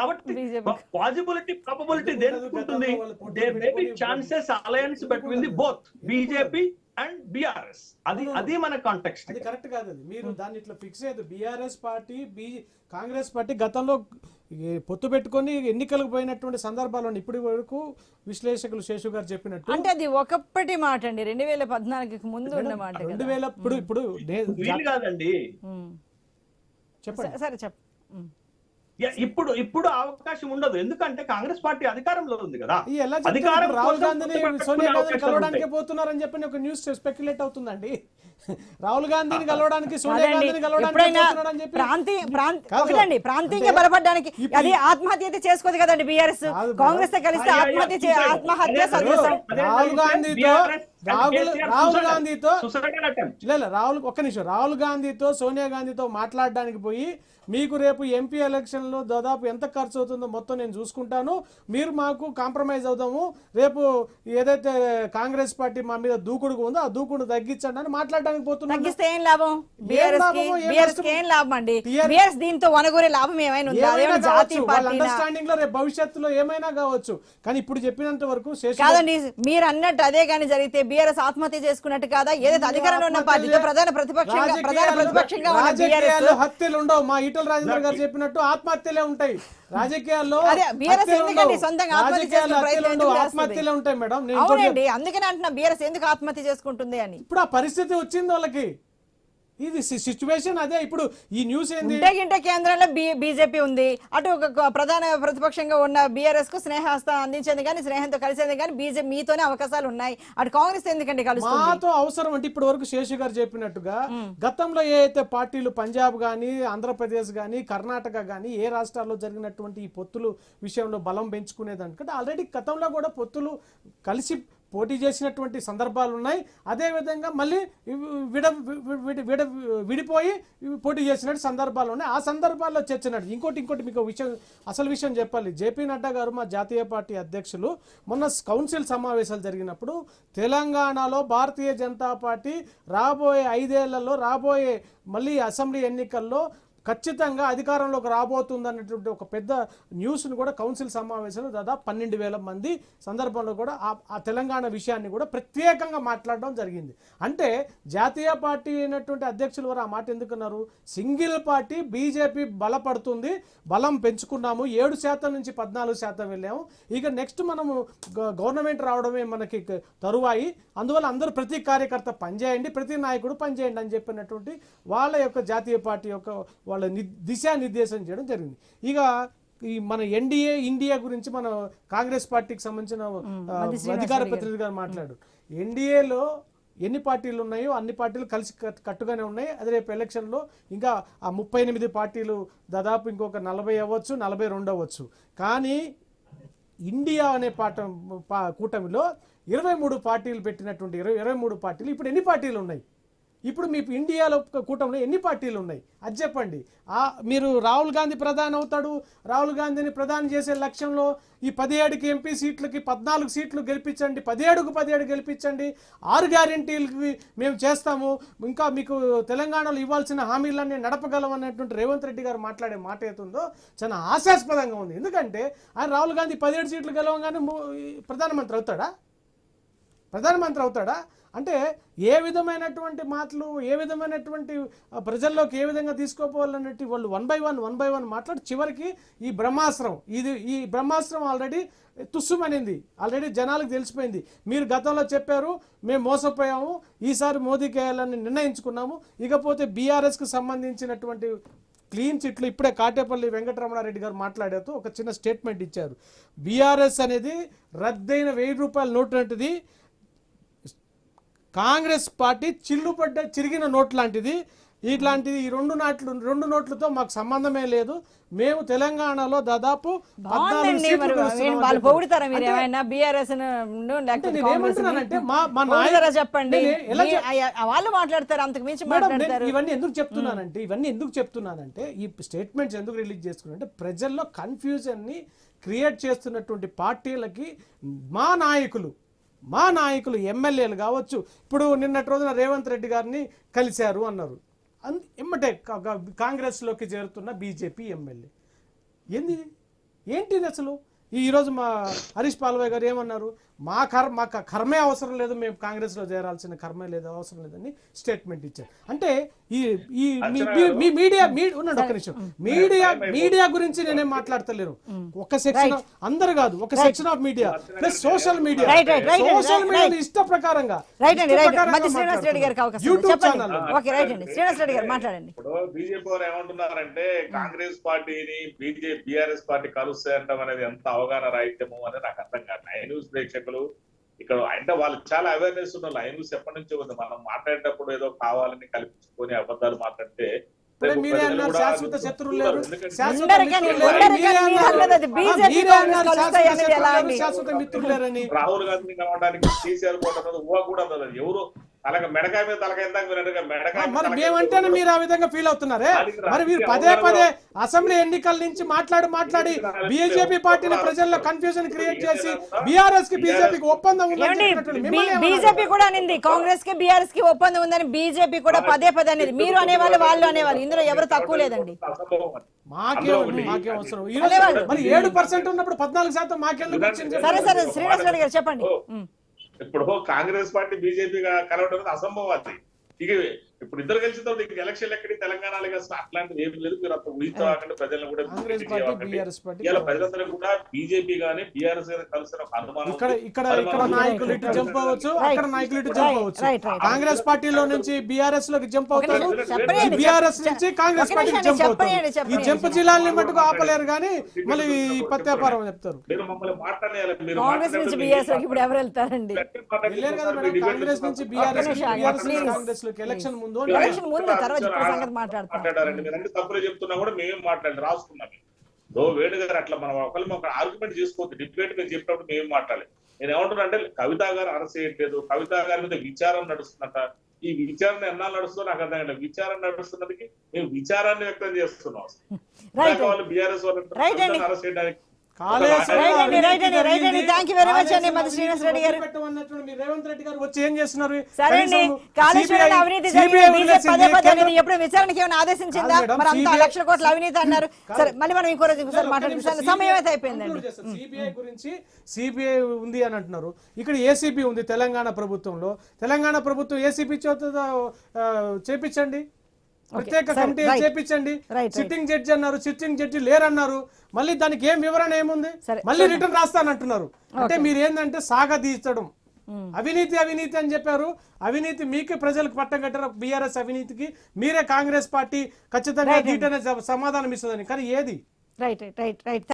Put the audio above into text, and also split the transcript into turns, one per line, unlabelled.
కాబట్టి. Possibility probability దేనికి ఉంటుంది? There may be chances alliance between the both BJP and BRS అది అది మన కాంటెక్స్ట్
అది కరెక్ట్ కాదు అది. మీరు దాన్ని ఇట్లా ఫిక్స్ అయ్యదు బీఆర్ఎస్ పార్టీ బీ కాంగ్రెస్ పార్టీ గతంలో పొత్తు పెట్టుకొని ఎన్నికలకు పోయినటువంటి సందర్భాలు. ఇప్పటి వరకు విశ్లేషకులు శేషు గారు చెప్పినట్టు
అంటే అది ఒకప్పటి మాట అండి. రెండు వేల పద్నాలుగుకి ముందు ఉన్న మాట
రెండు
కదా
వేల ఇప్పుడు ఇప్పుడు నే-
వీలు కాదండి.
ఉమ్.
చెప్పండి.
సరే- సరే చెప్ ఉమ్.
యా, ఇప్పుడు ఇప్పుడు అవకాశం ఉండదు. ఎందుకంటే కాంగ్రెస్ పార్టీ అధికారంలో ఉంది కదా? అధికారం
రాహుల్ గాంధీని సోనియా గాంధీని కలవడానికి. పోతున్నారని చెప్పి ఒక న్యూస్ స్పెక్యులేట్ అవుతుందండి. రాహుల్ గాంధీని కలవడానికి సోనియా గాంధీని కలవడానికి
ప్రాంత ప్రాంతీయంగా బలపడడానికి అది ఆత్మహత్య అయితే చేసుకోదు కదండి బీఆర్ఎస్. కాంగ్రెస్తో కలిస్తే ఆత్మహత్య. ఆత్మహత్య
రాహుల్ గాంధీతో రాహుల్ గాంధీతో రాహుల్ ఒక్క నిమిషం. రాహుల్ గాంధీతో సోనియా గాంధీతో మాట్లాడడానికి పోయి మీకు రేపు ఎంపీ ఎలక్షన్లో దాదాపు ఎంత ఖర్చు అవుతుందో మొత్తం నేను చూసుకుంటాను. మీరు మాకు కాంప్రమైజ్ అవుదాము. రేపు ఏదైతే కాంగ్రెస్ పార్టీ మా మీద దూకుడుగా ఉందో ఆ దూకుడు తగ్గించండి అని మాట్లాడడానికి అండర్స్టాండింగ్లో రేపు భవిష్యత్తులో ఏమైనా కావచ్చు. కానీ ఇప్పుడు చెప్పినంత వరకు
మీరు అన్నట్టు అదే కానీ జరిగితే బీఆర్ఎస్ ఆత్మహత్య చేసుకున్నట్టు కాదా? ఏదైతే అధికారంలో ఉన్న పార్టీతో ప్రధాన ప్రతిపక్షంగా ప్రధాన
రాజకీయాలు-
ప్రతిపక్షంగా ఉన్న
రాజకీయాల్లో
బీఆర్ఎస్
హత్యలు ఉండవు మా ఈటల రాజేంద్ర గారు చెప్పినట్టు ఆత్మహత్యలే ఉంటాయి. రాజకీయాల్లో? ఆత్మహత్యలే ఉంటాయి మేడం.
అవునండి అందుకని అంటున్నా బీఆర్ఎస్ ఎందుకు ఆత్మహత్య చేసుకుంటుంది అని.
ఇప్పుడు ఆ పరిస్థితి వచ్చింది వాళ్ళకి. ఇది సిచ్యువేషన్ అదే. ఇప్పుడు ఈ న్యూస్ ఏంది?
కేంద్రంలో బీజేపీ ఉంది. అటు ఒక ప్రధాన ప్రతిపక్షంగా ఉన్న బీఆర్ఎస్కు స్నేహస్తం అందించేది కానీ స్నేహంతో కలిసేది కానీ బీజేపీ మీతోనే అవకాశాలు ఉన్నాయి. అటు కాంగ్రెస్ ఎందుకండి కలుస్తుంది?
మాతో అవసరం అంటే ఇప్పటి వరకు శేషు గారు చెప్పినట్టుగా గతంలో ఏ అయితే పార్టీలు పంజాబ్ కానీ ఆంధ్రప్రదేశ్ కానీ కర్ణాటక కానీ ఏ రాష్ట్రాల్లో జరిగినటువంటి ఈ పొత్తులు విషయంలో బలం పెంచుకునేదానికంటే ఆల్రెడీ గతంలో కూడా పొత్తులు కలిసి పోటీ చేసినటువంటి సందర్భాలు ఉన్నాయి అదేవిధంగా మళ్ళీ ఇవి విడ విడ విడిపోయి పోటీ చేసినట్టు సందర్భాలు ఉన్నాయి. ఆ సందర్భాల్లో చర్చ ఇంకోటి ఇంకోటి మీకు విషయం అసలు విషయం చెప్పాలి. జేపీ నడ్డా గారు మా జాతీయ పార్టీ అధ్యక్షులు. మొన్న కౌన్సిల్ సమావేశాలు జరిగినప్పుడు తెలంగాణలో భారతీయ జనతా పార్టీ రాబోయే ఐదేళ్ళలో రాబోయే మళ్ళీ అసెంబ్లీ ఎన్నికల్లో ఖచ్చితంగా అధికారంలోకి రాబోతుందన్నటువంటి ఒక పెద్ద న్యూస్ను కూడా కౌన్సిల్ సమావేశంలో దాదాపు పన్నెండు వేల మంది సందర్భంలో కూడా ఆ తెలంగాణ విషయాన్ని కూడా ప్రత్యేకంగా మాట్లాడడం జరిగింది. అంటే జాతీయ పార్టీ అయినటువంటి అధ్యక్షులు వారు ఆ మాట ఎందుకున్నారు? సింగిల్ పార్టీ బీజేపీ బలపడుతుంది బలం పెంచుకున్నాము ఏడు శాతం నుంచి పద్నాలుగు శాతం వెళ్ళాము. ఇక నెక్స్ట్ మనము గవర్నమెంట్ రావడమే మనకి తరువాయి. అందువల్ల అందరూ ప్రతి కార్యకర్త పనిచేయండి ప్రతి నాయకుడు పనిచేయండి అని చెప్పినటువంటి వాళ్ళ యొక్క జాతీయ పార్టీ యొక్క వాళ్ళ ని దిశానిర్దేశం చేయడం జరిగింది. ఇక ఈ మన ఎన్డీఏ ఇండియా గురించి మన కాంగ్రెస్ పార్టీకి సంబంధించిన అధికార ప్రతినిధి గారు మాట్లాడు ఎన్డీఏలో ఎన్ని పార్టీలు ఉన్నాయో అన్ని పార్టీలు కలిసి కట్- కట్టుగానే ఉన్నాయి. అదే రేపు ఎలక్షన్లో ఇంకా ఆ ముప్పై ఎనిమిది పార్టీలు దాదాపు ఇంకొక నలభై అవ్వచ్చు నలభై రెండు అవ్వచ్చు. కానీ ఇండియా అనే పాట పా- కూటమిలో ఇరవై మూడు పార్టీలు పెట్టినటువంటి ఇరవై ఇరవై మూడు పార్టీలు ఇప్పుడు ఎన్ని పార్టీలు ఉన్నాయి? ఇప్పుడు మీ ఇండియాలో కూటమిలో ఎన్ని పార్టీలు ఉన్నాయి? అది చెప్పండి. ఆ మీరు రాహుల్ గాంధీ ప్రధాని అవుతాడు. రాహుల్ గాంధీని ప్రధాని చేసే లక్ష్యంలో ఈ పదిహేడుకి ఎంపీ సీట్లకి పద్నాలుగు సీట్లు గెలిపించండి. పదిహేడుకు పదిహేడు గెలిపించండి. ఆరు గ్యారెంటీలకి మేము చేస్తాము. ఇంకా మీకు తెలంగాణలో ఇవ్వాల్సిన హామీలన్నీ నడపగలం రేవంత్ రెడ్డి గారు మాట్లాడే మాట ఏతుందో చాలా ఆశాస్పదంగా ఉంది. ఎందుకంటే ఆయన రాహుల్ గాంధీ పదిహేడు సీట్లు గెలవగానే ప్రధానమంత్రి అవుతాడా? ప్రధానమంత్రి అవుతాడా? అంటే ఏ విధమైనటువంటి మాటలు ఏ విధమైనటువంటి ప్రజల్లోకి ఏ విధంగా తీసుకోపోవాలన్నట్టు వాళ్ళు one by one one by one మాట్లాడి చివరికి ఈ బ్రహ్మాస్త్రం ఇది ఈ బ్రహ్మాస్త్రం ఆల్రెడీ తుస్సుమనింది. ఆల్రెడీ జనాలకు తెలిసిపోయింది. మీరు గతంలో చెప్పారు మేము మోసపోయాము ఈసారి మోదీకి వేయాలని నిర్ణయించుకున్నాము. ఇకపోతే బీఆర్ఎస్కి సంబంధించినటువంటి క్లీన్ చిట్లు ఇప్పుడే కాటేపల్లి వెంకటరమణారెడ్డి గారు మాట్లాడేతో ఒక చిన్న స్టేట్మెంట్ ఇచ్చారు. బీఆర్ఎస్ అనేది రద్దయిన వెయ్యి రూపాయల నోటు అంటది. కాంగ్రెస్ పార్టీ చిల్లుపడ్డ చిరిగిన నోట్ లాంటిది. ఇట్లాంటిది ఈ రెండు నాట్లు రెండు నోట్లతో మాకు సంబంధమే లేదు. మేము తెలంగాణలో దాదాపు
చెప్పండి. వాళ్ళు మాట్లాడతారు అంతకు మించి మాట్లాడతారు.
ఇవన్నీ ఎందుకు చెప్తున్నానంటే ఇవన్నీ ఎందుకు చెప్తున్నానంటే ఈ స్టేట్మెంట్స్ ఎందుకు రిలీజ్ చేసుకున్నానంటే ప్రజల్లో కన్ఫ్యూజన్ని క్రియేట్ చేస్తున్నటువంటి పార్టీలకి మా నాయకులు మా నాయకులు ఎమ్మెల్యేలు కావచ్చు. ఇప్పుడు నిన్నటి రోజున రేవంత్ రెడ్డి గారిని కలిశారు అన్నారు. అన్- ఎమ్మటే కాంగ్రెస్లోకి చేరుతున్న బీజేపీ ఎమ్మెల్యే. ఏంది ఏంటిది అసలు? ఈరోజు మా హరీష్ పాల్వాయ్ గారు ఏమన్నారు? మా కర్మ మా కర్మే అవసరం లేదు మేము కాంగ్రెస్లో చేరాల్సిన కర్మే లేదు అవసరం లేదని స్టేట్మెంట్ ఇచ్చారు. అంటే ఈ ఈ మీ- మీడియా ఉండండి ఒక్క నిమిషం. మీడియా మీడియా గురించి నేనేం మాట్లాడతలేను. ఒక సెక్షన్ అందరు కాదు ఒక section of media plus social media. Social media ఇష్ట ప్రకారంగా
రైట్ అండి
ఇష్ట
రైట్
ప్రకారంగా
మధ్య శ్రీనివాస్ రెడ్డి గారికి అవకాశం ఉంది.
యూట్యూబ్
చెప్పండి.
ఛానల్.
ఓకే రైట్ అండి. శ్రీనివాస్ రెడ్డి గారు మాట్లాడండి.
ఇప్పుడు బీజేపీ వారు ఏమంటున్నారంటే కాంగ్రెస్ పార్టీని బీజేపీ బీఆర్ఎస్ పార్టీ కలుస్తాయంటాం అనేది ఎంత అవగాహన రాహిత్యము అనేది నాకు అర్థం కాదు. ఐ న్యూస్ ప్రేక్షకులు ఇక్కడ అంటే వాళ్ళు చాలా అవేర్నెస్ ఉన్న ఐ న్యూస్ ఎప్పటి నుంచో ఉంది. మనం మాట్లాడేటప్పుడు ఏదో కావాలని కల్పించుకొని అబద్ధాలు మాట్లాడితే
శాశ్వత మిత్రులు
రాహుల్ గాంధీని కలవడానికి కేసీఆర్ కూడా ఎవరు అలాగే మెడకాయ మీద తలకాయ ఇందాక మీరు మెడకాయ
మరి మేమంటేనే ఆ విధంగా ఫీల్ అవుతున్నారే? మరి మీరు పదే పదే అసెంబ్లీ ఎన్నికల నుంచి మాట్లాడి మాట్లాడి బీజేపీ పార్టీని ప్రజల్లో కన్ఫ్యూజన్ క్రియేట్ చేసి బీఆర్ఎస్కి బీజేపీకి ఒప్పందం ఉందని?
బీజేపీ కూడా అనింది. కాంగ్రెస్కి బీఆర్ఎస్కి ఒప్పందం ఉందని బీజేపీ కూడా పదే పదే అనేది. మీరు అనేవాళ్ళు వాళ్ళు అనేవాళ్ళు. ఇందులో ఎవరు తక్కువ లేదండి.
మాకేం. మాకేం అవసరం. మరి ఏడు పర్సెంట్ ఉన్నప్పుడు పద్నాలుగు శాతం మాకెందుకు వచ్చింది
సరే సరే. శ్రీనివాస్ రెడ్డి గారు చెప్పండి.
ఇప్పుడు కాంగ్రెస్ పార్టీ బీజేపీ కలవడం అనేది అసంభవం అది. ఇక ఇప్పుడు ఇద్దరు కలిసిన తర్వాత ఇంక ఎలక్షన్ ఎక్కడి తెలంగాణలో అసలు అట్లాంటిది ఏం లేదు. మీరు అంత ఊహించవాకండి ప్రజలను కూడా ఇవాళ ప్రజలందరూ కూడా బీజేపీ గానీ బీఆర్ఎస్ గానీ కలిసిన అనుమానం
ఇక్కడ. ఇక్కడ ఇక్కడ నాయకులు ఇటు జంప్ అవ్వచ్చు అక్కడ నాయకులు ఇటు జంప్ అవ్వచ్చు. కాంగ్రెస్ పార్టీలో నుంచి బీఆర్ఎస్లోకి జంప్ అవుతారు బీఆర్ఎస్ నుంచి కాంగ్రెస్ పార్టీకి జంప్ అవుతారు ఈ. జంప్ జిల్లాల్ని మటుకు ఆపలేరు కానీ మళ్ళీ ఈ పత్యాపారం చెప్తారు.
మీరు మమ్మల్ని మీరు
కాంగ్రెస్ నుంచి బీఆర్ఎస్లోకి ఇప్పుడు ఎవరు వెళ్తారండి?
కాంగ్రెస్ నుంచి బీఆర్ఎస్. కాంగ్రెస్లోకి ఎలక్షన్ ముందు
ముందు తర్వాత సంగతి
మీరు తప్పులే చెప్తున్నా కూడా మేమేం మాట్లాడాలి రాసుకున్నాం దో వేణు గారు అట్లా మనం ఒకళ్ళు ఒక ఆర్గ్యుమెంట్ చేసుకోవద్దు. డిబేట్ మీరు చెప్పినప్పుడు మేమేం మాట్లాడాలి నేను ఏమంటున్నా అంటే కవిత గారు అరెస్ట్ చేయట్లేదు కవిత గారి మీద విచారం నడుస్తుందట ఈ విచారణ ఎన్నాళ్ళు నడుస్తుందో నాకు అర్థం కాదు విచారణ నడుస్తున్నదికి మేము విచారాన్ని వ్యక్తం చేస్తున్నాం. ఇందాక వాళ్ళు బీఆర్ఎస్
ఎప్పుడు విచారణకి ఏమైనా ఆదేశించిందా? మరి అంత లక్షల కోట్ల అవినీతి అన్నారు. సరే మళ్ళీ మనం ఇంకో రోజు ఇంకోసారి
ఒక్క
మాట్లాడుకుంటాం
నిమిషం,
సమయం అయితే
CBI
అయిపోయిందండి.
సిబిఐ గురించి సిబిఐ ఉంది అని అంటున్నారు. ఇక్కడ ఏసీబీ ఉంది తెలంగాణ ప్రభుత్వంలో. తెలంగాణ ప్రభుత్వం ఏసీబీ చేత చేపించండి. ప్రత్యేక కమిటీ. చేపించండి. సిట్టింగ్ జడ్జి అన్నారు సిట్టింగ్ జడ్జి లేరన్నారు. మళ్ళీ దానికి ఏం వివరణ ఏముంది? మళ్ళీ రిటర్న్ రాస్తానంటున్నారు. అంటే మీరు ఏంటంటే సాగదీచడం
Hmm.
అవినీతి అవినీతి అని చెప్పారు. అవినీతి మీకే ప్రజలకు పట్టం కట్టారు. బీఆర్ఎస్ అవినీతికి మీరే కాంగ్రెస్ పార్టీ ఖచ్చితంగా సమాధానం ఇస్తుందని. కానీ ఏది?
Right right right right